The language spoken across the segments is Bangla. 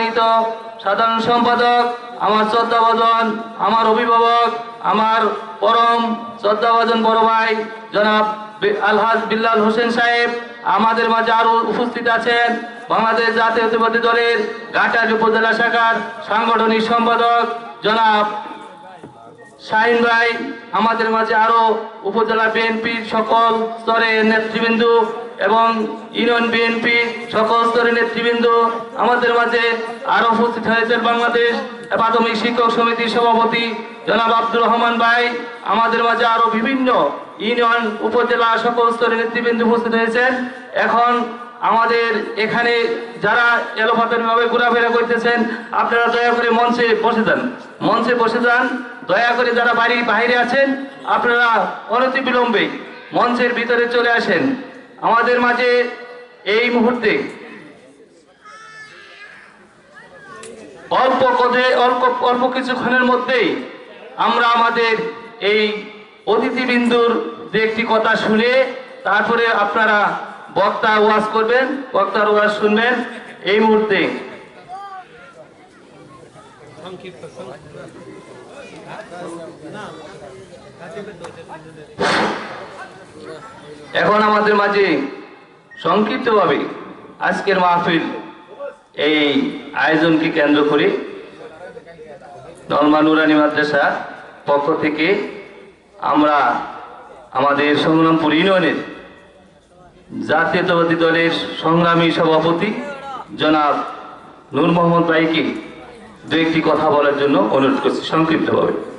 সম্মানিত সাধারণ সম্পাদক, আমার শ্রদ্ধাভাজন, আমার অভিভাবক, আমার পরম শ্রদ্ধাভাজন বড় ভাই, জনাব আলহাজ বিল্লাল হোসেন সাহেব, আমাদের মাঝে আরও উপস্থিত আছেন বাংলাদেশ জাতীয়তাবাদী দলের ঘাটাল উপজেলা শাখার সাংগঠনিক সম্পাদক, জনাব শাহিন ভাই, আমাদের মাঝে আরও উপজেলা বিএনপির সকল স্তরের নেতৃবৃন্দ এবং ইউনিয়ন বিএনপি সকল স্তরের নেতৃবৃন্দ আমাদের মাঝে আরও উপস্থিত হয়েছেন বাংলাদেশ প্রাথমিক শিক্ষক সমিতির সভাপতি জনাব আব্দুর রহমান ভাই। আমাদের মাঝে আরও বিভিন্ন ইউনিয়ন, উপজেলা সকল স্তরের নেতৃবৃন্দ উপস্থিত হয়েছেন। এখন আমাদের এখানে যারা এলোপাতারি ভাবে ঘোরাফেরা করতেছেন, আপনারা দয়া করে মঞ্চে বসে যান। মঞ্চে বসে যান। দয়া করে যারা বাড়ির বাইরে আছেন, আপনারা অনতি বিলম্বে মঞ্চের ভিতরে চলে আসেন। আমাদের মাঝে এই মুহূর্তে অল্প কথা অল্প অল্প কিছুক্ষণের মধ্যেই আমরা আমাদের এই অতিথিবৃন্দুর যে একটি কথা শুনে তারপরে আপনারা বক্তা ওয়াজ করবেন, বক্তার ওয়াজ শুনবেন এই মুহূর্তে। এখন আমাদের মাঝে সংক্ষিপ্তভাবে আজকের মাহফিল এই আয়োজনকে কেন্দ্র করে নলমা নুরানি মাদ্রাসা পক্ষ থেকে আমরা আমাদের সংগ্রামপুর ইউনিয়নের জাতীয়তাবাদী দলের সংগ্রামী সভাপতি জনাব নূর মোহাম্মদ ভাইকে দু একটি কথা বলার জন্য অনুরোধ করছি সংক্ষিপ্তভাবে।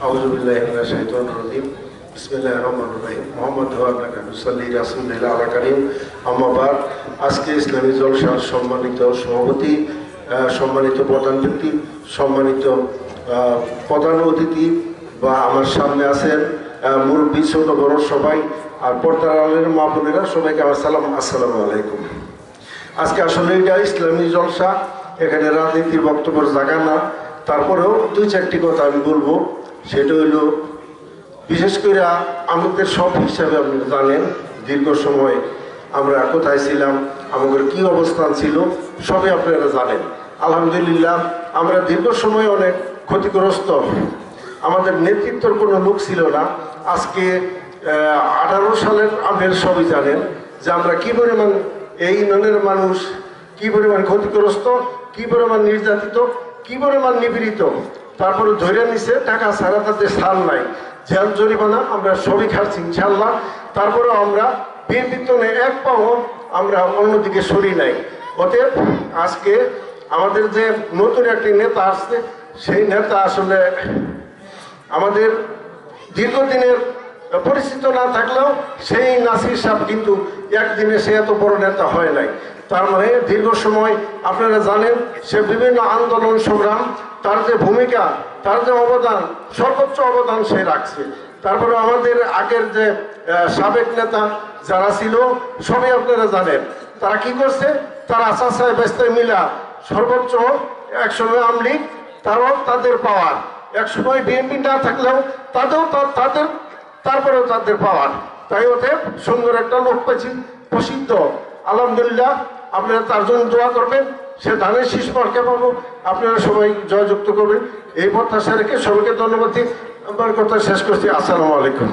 أعوذ بالله من الشيطان الرجيم بسم الله الرحمن الرحيم মোহাম্মদ আপনাকে মুসল্লি রাসুল্লাহ আলা করিম আমাবার আজকে ইসলামী জলসার সম্মানিত সভাপতি আহ, সম্মানিত প্রধান ব্যক্তি সম্মানিত আহ, প্রধান অতিথি বা আমার সামনে আছেন আহ, মুরব্বী ছোট বড় সবাই আর পর্দার আলের মা বোনেরা সবাইকে আমার সালাম আসসালামু আলাইকুম আজকে আসলে এটা ইসলামী জলসা এখানে রাজনীতির বক্তব্যের জায়গা না। তারপরেও দুই চারটি কথা আমি বলব। সেটা হইল বিশেষ করে আমাদের সব হিসাবে আপনি জানেন, দীর্ঘ সময় আমরা কোথায় ছিলাম, আমাদের কি অবস্থান ছিল, সবই আপনারা জানেন। আলহামদুলিল্লাহ, আমরা দীর্ঘ সময় অনেক ক্ষতিগ্রস্ত। আমাদের নেতৃত্বর কোনো লোক ছিল না। আজকে আঠারো সালের আপনারা সবই জানেন যে আমরা কি পরিমাণ এই ইউনিয়নের মানুষ, কি পরিমাণ ক্ষতিগ্রস্ত কি পরিমাণ নির্যাতিত, কি পরিমাণ নিপীড়িত, তারপরে ধরে নিছে, টাকা ছাড়া তাদের স্থান নাই। জেল জরিমানা, আমরা সবই খাচ্ছি ইনশাল্লাহ তারপরে আমরা বিয়ের এক পাও আমরা অন্যদিকে সরি নাই। অতএব আজকে আমাদের যে নতুন একটি নেতা আসছে, সেই নেতা আসলে আমাদের দীর্ঘদিনের পরিচিত না থাকলেও সেই নাসির সাহেব কিন্তু একদিনে সে এত বড় নেতা হয় নাই। তার মানে দীর্ঘ সময় আপনারা জানেন, সে বিভিন্ন আন্দোলন, সংগ্রাম, তার যে ভূমিকা, তার যে অবদান, সর্বোচ্চ অবদান সে রাখছে। তারপরে আমাদের আগের যে সাবেক নেতা যারা ছিল, সবই আপনারা জানেন। তারা কি করছে? তারা আশা সাহেব মিলা সর্বোচ্চ একসময় আমলিগ তারাও তাদের পাওয়ার। এক সময় বিএনপি না থাকলেও তাদেরও তাদের তারপরেও তাদের পাওয়ার। তাই ওদের সুন্দর একটা লোক পেয়েছি, প্রসিদ্ধ। আলহামদুলিল্লাহ, আপনারা তার জন্য দোয়া করবেন। সে ধানের শীষ মার্কে পাবো। আপনারা সবাই জয়যুক্ত করবেন। এই প্রত্যাশা রেখে সবাইকে ধন্যবাদ দিই আমার কথা শেষ করছি। আসসালামু আলাইকুম।